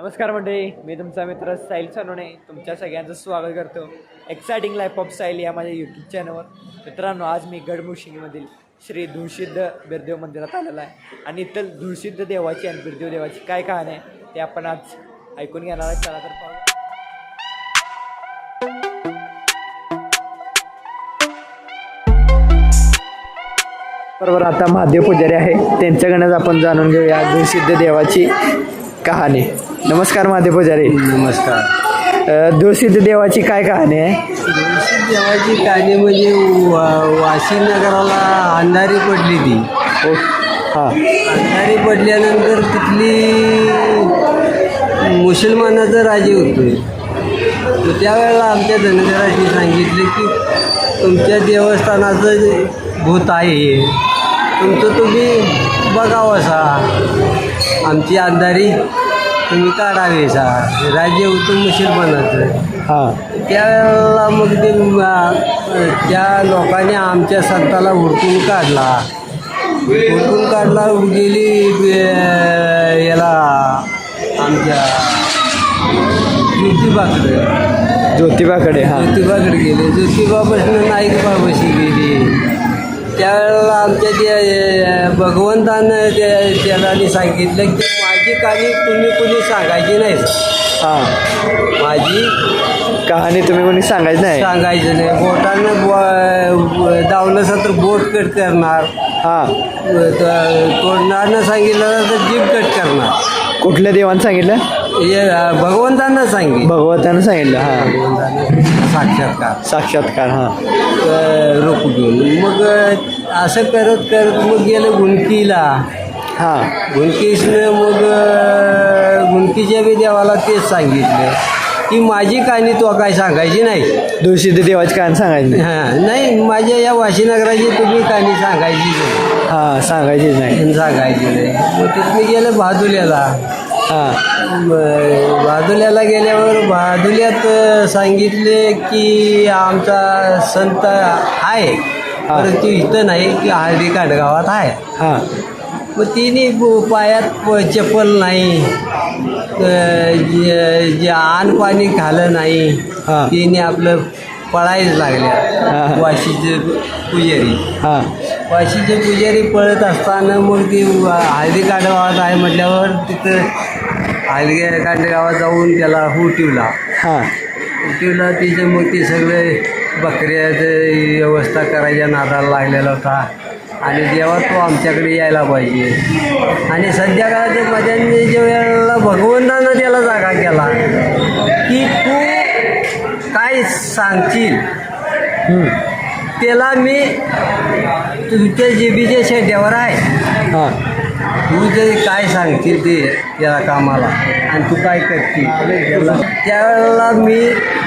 नमस्कार मंडळी मी तुमचा मित्र साईल सनोने तुमच्या सगळ्यांचं स्वागत करतो एक्सायटिंग लाईफ ऑफ साईल या माझ्या यूट्यूब चॅनलवर मित्रांनो आज मी गडमुशिंगमधील श्री धुळसिद्ध बिरदेव मंदिरात आलेलो आहे. आणि इथं धुळसिद्ध देवाची आणि बिरदेव देवाची काय कहाणी आहे ते आपण आज ऐकून घेणार आहे चला तर पाहू बरोबर आता महादेव पुजारी आहे. त्यांच्याकडनंच आपण जाणून घेऊया धुळसिद्ध देवाची कहाणी. नमस्कार महादेव पुजारी. नमस्कार. धुळसिद्ध देवाची काय कहाणी आहे? देवाची कहाणी म्हणजे वा- वाशी नगराला अंधारी पडली ती. ओ हां. अंधारी पडल्यानंतर तिथली मुसलमानाचं राजे होते. तर त्यावेळेला आमच्या धनगराशी सांगितले की तुमच्या देवस्थानाचं भूत आहे हे तुमचं तुम्ही बघावं सा आमची अंधारी तुम्ही काढावी सा. राज्य होतं मुसलमानाचं हां. त्यावेळेला मग ते त्या लोकांनी आमच्या संताला हुडकून काढला. हुडकून काढला गेली याला आमच्या ज्योतिबाकडे. ज्योतिबाकडे हां. ज्योतिबाकडे गेले. ज्योतिबापासून नाईकबापाशी गेली. त्यावेळेला आमच्या त्या भगवंतानं त्या त्याला सांगितलं की माझी कहाणी तुम्ही कुणी सांगायची नाही. हां. माझी कहाणी तुम्ही कोणी सांगायचं नाही? सांगायचं नाही. बोटानं बो दावलं तर बोट कट करणार. हां. त- तोडणारनं सांगितलं तर जीभ कट करणार. कुठल्या देवानं सांगितलं? हे अं, भगवंतानं सांगितलं. भगवंतानं सांगितलं हां. भगवंतानं साक्षात्कार. साक्षात्कार हां. अं, रोख घेऊन. मग अं, असं करत करत मग गेलं गुणकीला हां. गुणकीसनं मग गुणकीच्या बी देवाला तेच सांगितलं. की माझी कहाणी तो काय सांगायची नाही. धुळसिद्ध देवाची कहाणी सांगायची नाही. हां नाही माझ्या या वाशीनगराची तुम्ही कहाणी सांगायची नाही. हां सांगायचीच नाही. सांगायची नाही. मग तिथं गेलं बहादुल्याला हां. म- बहादुल्याला गेल्यावर बहादुल्यात अ, सांगितले की आमचा संत आहे. परंतु इथं नाही की हळदी कांडगावात आहे. हां. मग तिने ब- पायात प- चप्पल नाही. आण पाणी खालं नाही. हां. तिने आपलं पळायच लागल्या. वाशीचे पुजारी. हां. वाशीचे पुजारी पळत असताना मग ती हळदी कांडगावात आहे म्हटल्यावर तिथं हळदी कांडगावात जाऊन त्याला हुटिवला हां. हुटिवला तिचे मग ते सगळे बकऱ्याचं व्यवस्था करायच्या नादाला लागलेला होता. आणि जेव्हा तो आमच्याकडे यायला पाहिजे. आणि संध्याकाळच्या मध्याने ज्या वेळेला भगवंतानं त्याला जागा केला की तू काय सांगशील. त्याला मी तुमच्या जेबीच्या शेड्यावर आहे. हां. तू जे काय सांगतील ते त्याला कामाला. आणि तू काय करशील? त्याला त्यावेळेला मी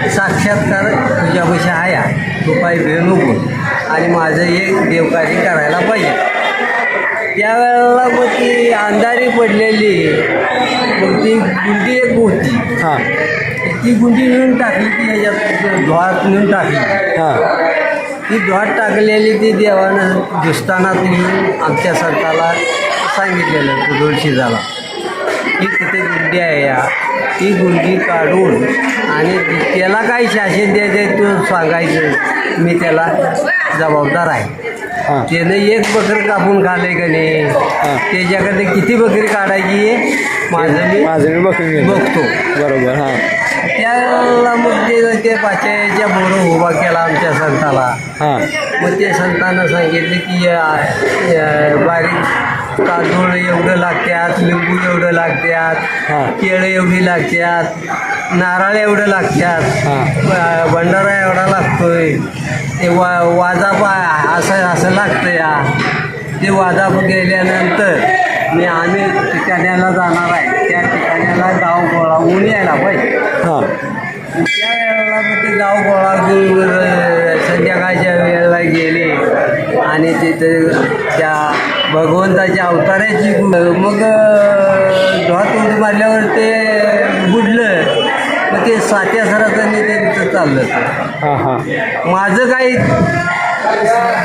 साक्षात्कार तुझ्यापाशी आहे. तू काय भेळ नको आणि माझं एक देवकार्य करायला पाहिजे. त्यावेळेला मग ती अंधारी पडलेली. मग ती गुंडी एक होती. हां. ती गुंडी नेऊन टाकली ती ह्याच्यात धुवात नेऊन टाकली. हां. ती धुवाट टाकलेली ती देवानं दुष्टानात येऊन आमच्या संताला सांगितलेलं तो तुळशीदाला की तिथे गुंडी आहे या. ती गुंडी काढून आणि त्याला काय शासन द्यायचं तो सांगायचं मी त्याला जबाबदार आहे. त्यानं एक बकर कापून खाल्ले का नाही? त्याच्याकडे किती बकरी काढायची आहे माझं मी माझं मी घेतो. बघतो. बरोबर हां. त्याला मग ते ते पाच्याच्या बरोबर उभा केला आमच्या संताला हां. मग ते संतानं सांगितले की बारीक तांदूळ एवढं लागतात लिंबू एवढं लागतात हां. केळं एवढी लागतात नारळ एवढं लागतात हां. ब- भंडारा एवढा लागतोय. ते वा वाजापा असं असं लागतं या ते वाजाप गेल्यानंतर मी आम्ही ठिकाण्याला जाणार आहे. त्या ठिकाण्याला गाव गोळा होऊन यायला पाहिजे हां. त्या वेळेला मग ते गाव गोळा अ, संध्याकाळच्या वेळेला गेले. आणि तिथं त्या भगवंताच्या अवताराची मग ढोत उडी मारल्यावर ते बुडलं. मग ते सात्या सरासांनी ते तिथं चाललं. हां हां. माझं काही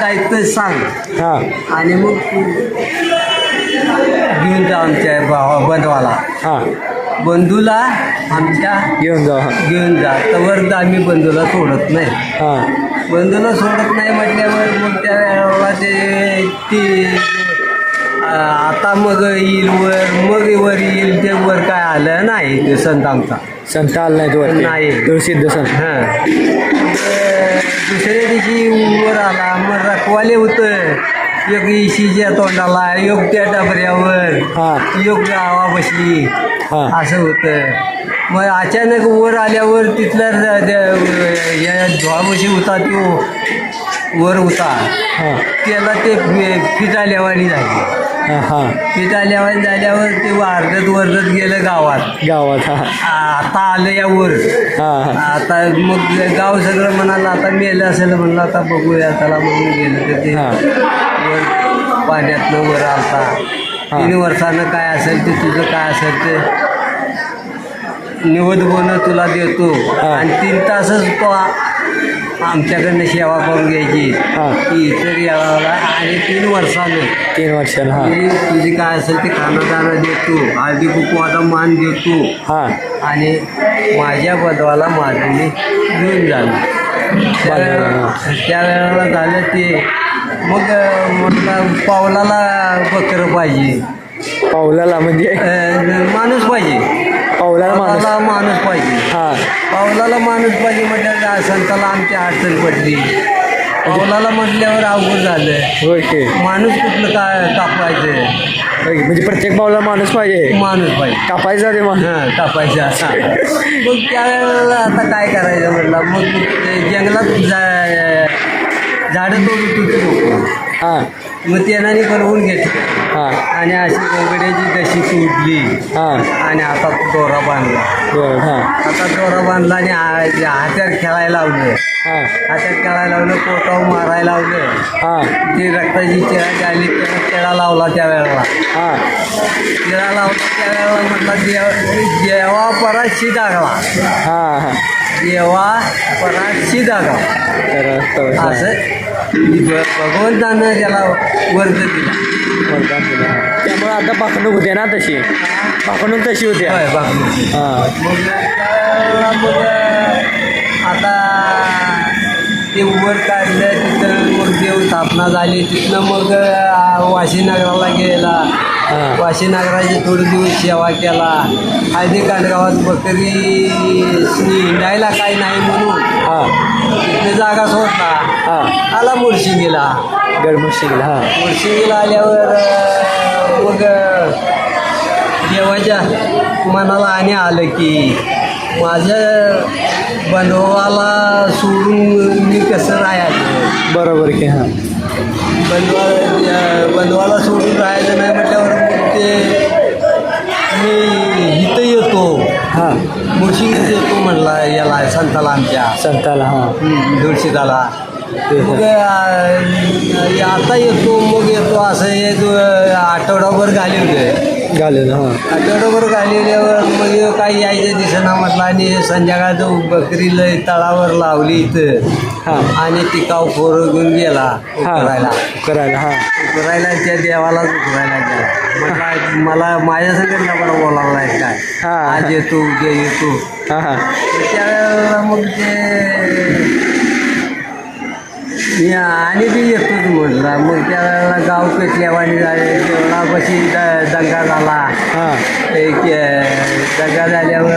दायित्व सांग. हां. आणि मग घेऊन जा आमच्या भावा बंधवाला. हां. बंधूला आमच्या घेऊन हा घेऊन जा. तर आम्ही बंधूला सोडत नाही. हां. बंधूला सोडत नाही म्हटल्यावर मग त्या वेळेला ते ती आता मग येईल वर मग वर येईल ते वर काय आलं नाही ते संत आमचा. संत आला नाही तो वरती. नाही. तो सिद्ध संत. हां. दुसऱ्या दिवशी वर आला मग रखवाले होतं. एक इशीच्या तोंडाला योग त्या डबऱ्यावर हां. योग गावा बसली हां. असं होतं. मग अचानक वर आल्यावर तिथला र- या धुवाबशी होता तो. वर होता. हां. त्याला ते फि- फिट आल्यावानी झाली. हां. हां फिट आल्यावानी झाल्यावर ते वारदत वरदत गेलं गावात. गावात हां. आता आलं या वर. हां. आता मग गाव सगळं म्हणाला आता मेलं असेल म्हणलं आता बघूया त्याला म्हणून गेलं तर ते हां. वर पाण्यातनं वर आलता. तीन वर्षानं काय असेल ते तुझं काय असेल ते निवड बोन तुला देतो. आणि तीन तासच तो आ- आमच्याकडनं सेवा करून घ्यायची. हा. की इतर याला आणि तीन वर्षानं. तीन वर्षानं हां. मी तुझी काय असेल ते खाणं दाणं देतो. हळदी कुकवाचा मान देतो. हां. आणि माझ्या बदवाला माझं मी घेऊन झालं त्या- त्या वेळेला झालं ते. मग अं, म्हटलं पावलाला बकरं पाहिजे. पावलाला म्हणजे? अं, माणूस पाहिजे. पावलाला माणूस. पावलाला माणूस पाहिजे. हां. पावलाला माणूस पाहिजे म्हटलं संताला आमची अडचण पडली. पावलाला म्हटल्यावर अवघड झालं. होय की. माणूस कुठलं काय कापायचं. म्हणजे प्रत्येक पावला माणूस पाहिजे. माणूस पाहिजे. कापायचा ते माणूस. हां कापायचं. असा मग त्यावेळेला आता काय करायचं म्हटलं? मग ते जंगलात जा झाडं तोडून तुटतो हां. मग त्यानाने बनवून घेतलं. हां. आणि अशी कोंबड्याची कशी तोडली हां. आणि आता दोरा बांधला. बरं हां. आता दोरा बांधला आणि हा- हात्यार खेळायला लावलं. हां. हात्यार खेळायला लावलं पोटावर मारायला लावलं. हां. ती रक्ताची चिरा आली त्याला केळा लावला त्या वेळेला. हां. केळा लावला त्या वेळेला म्हटलं देव देवा पराशी दागला. हां हां. देवा पराशी तर असं भगवंतानं त्याला वर्ग दिला. वरदान दिलं. त्यामुळे आता पाखणूक होते ना तशी. पाखणूक तशी होते होय हां. मग त्यावेळेला मग आता ते वर काढलं तिथं मग देव स्थापना झाली तिथनं मग वाशीनगराला गेला. हां वाशीनगराची थोडे दिवस सेवा केला. हळदी कांडगावात बकरी हिंडायला काही नाही म्हणून हां. तिथं जागा सोडला. हां. आला मुळशिंगीला. हां. मुळशिंगीला आल्यावर अं, मग देवाच्या मनाला आणि आलं की माझ्या बनवाला सोडून मी कसं राहायचं? बरोबर की हां. बनवा बनवाला सोडून राहायचं नाही ते मी इथं येतो. हां. मुळशिंगीत येतो म्हणला याला संताला आमच्या. संताला हां. दुडशीताला मग आता येतो मग येतो असं एक आठवडाभर घालवलं घालून हां. आठवडाभर घालवल्यावर मग काही यायचं दिसेना म्हटलं आणि संध्याकाळचं बकरी लय तळावर लावली इथं. हां. आणि टिकाव फोर घेऊन गेला हां. करायला करायला हां. उकरायला त्या देवालाच उकरायला गेला. म्हटलं मला माझ्या संगत मला बोलावला आहे काय? हां. आज येतो उद्या येतो. हां हां. त्यावेळेला मग ते मी आणि बी येतोच म्हटलं मग त्यावेळेला गाव पेटल्यावानी झाले देवळापाशी द दंगा झाला. हां. एक अं, दंगा झाल्यावर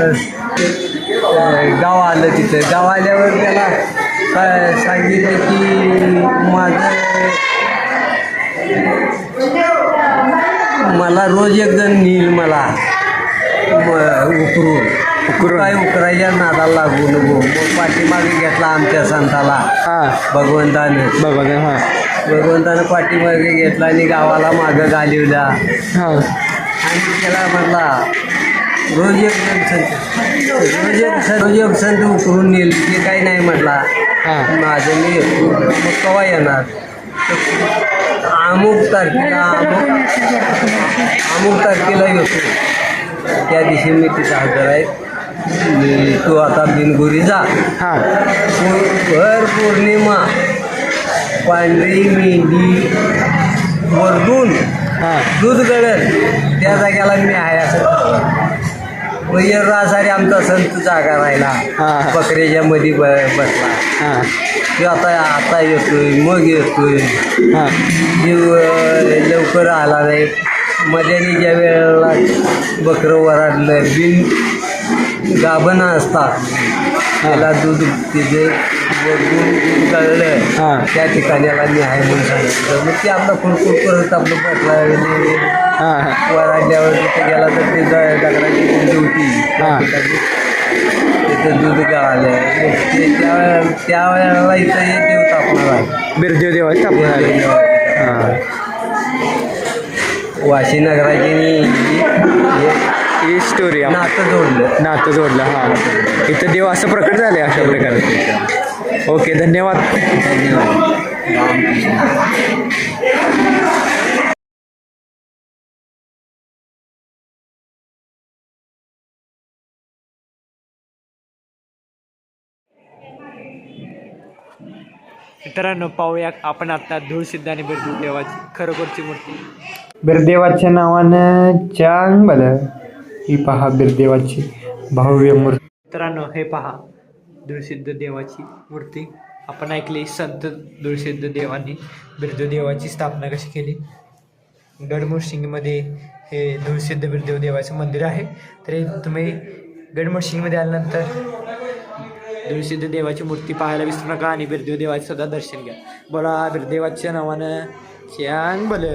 अं, गाव आलं तिथं. गाव आल्यावर त्याला सांगितलं की माझं मला रोज एक जण नेईल मला म- उकरून उकरून. काय उकरायच्या नादाला लागू नको. मग पाठीमागे घेतला आमच्या संताला. हां. भगवंतानं. बघा हां. भगवंतानं पाठीमागे घेतला आणि गावाला मागं घालिवला. हां. आणि त्याला म्हटला रोज एक जण संत रोज एक संत रोज एक संत उकरून नेईल. ते काही नाही म्हटला. हां. माझं मी येतो मग केव्हा येणार? तर अमुक तारखेला अमुक अमुक तारखेला येतो. त्या दिवशी मी तिथं हजर आहे. तू आता बिनगुरी जा. हां. भर पौर्णिमा पांढरी मेंढी वरदून हां. दूध गळत त्या जाग्याला मी आहे असं. वैर रासारी आमचा संत जागा राहिला. हा. बकऱ्याच्या मध्ये ब बसला. हां. तो आता आता येतोय मग येतोय. हां. जीव अं, लवकर आला नाही. मध्याने ज्या वेळेला बकरं वराडलं बिन गाभण असतात. त्याला दूध तिथे दूध हां. त्या ठिकाणाला मी आहे म्हणून सांगितलं. मग ते आपलं कुरकुर करत आपलं बसला हां वराडल्यावर तिथे गेला तर ते दगडाची कुंडी होती. हां. ठिकाणी तिथं दूध गळालं. ते त्या त्यावेळेला इथं हे देव तापणार आहे. बिरदेव देवा हां. वाशी नगराची ही स्टोरी नातं जोडलं. नातं जोडलं हां. इथं देव असं प्रकट झाले अशा प्रकारे. ओके धन्यवाद. धन्यवाद रामकृष्ण मित्रांनो पाहूया आपण आता धूळसिद्ध आणि बिरदेव देवाची खरोखरची मूर्ती. बिरदेवाच्या नावानं चांग बल ही पहा बिरदेवाची भव्य मूर्ती. मित्रांनो हे पहा दुर्सिद्ध देवाची मूर्ती. आपण ऐकली संत दुर्सिद्ध देवांनी बिरदेव देवाची स्थापना कशी केली? गडमुळशिंगीमध्ये हे दुर्सिद्ध बिरदेव देवाचं मंदिर आहे. तरी तुम्ही गडमुळशिंगीमध्ये आल्यानंतर दुर्सिद्ध देवाची मूर्ती पाहायला विसरू नका आणि बिरदेव देवाचं सुद्धा दर्शन घ्या. बोला बिरदेवाच्या नावानं श्यान बल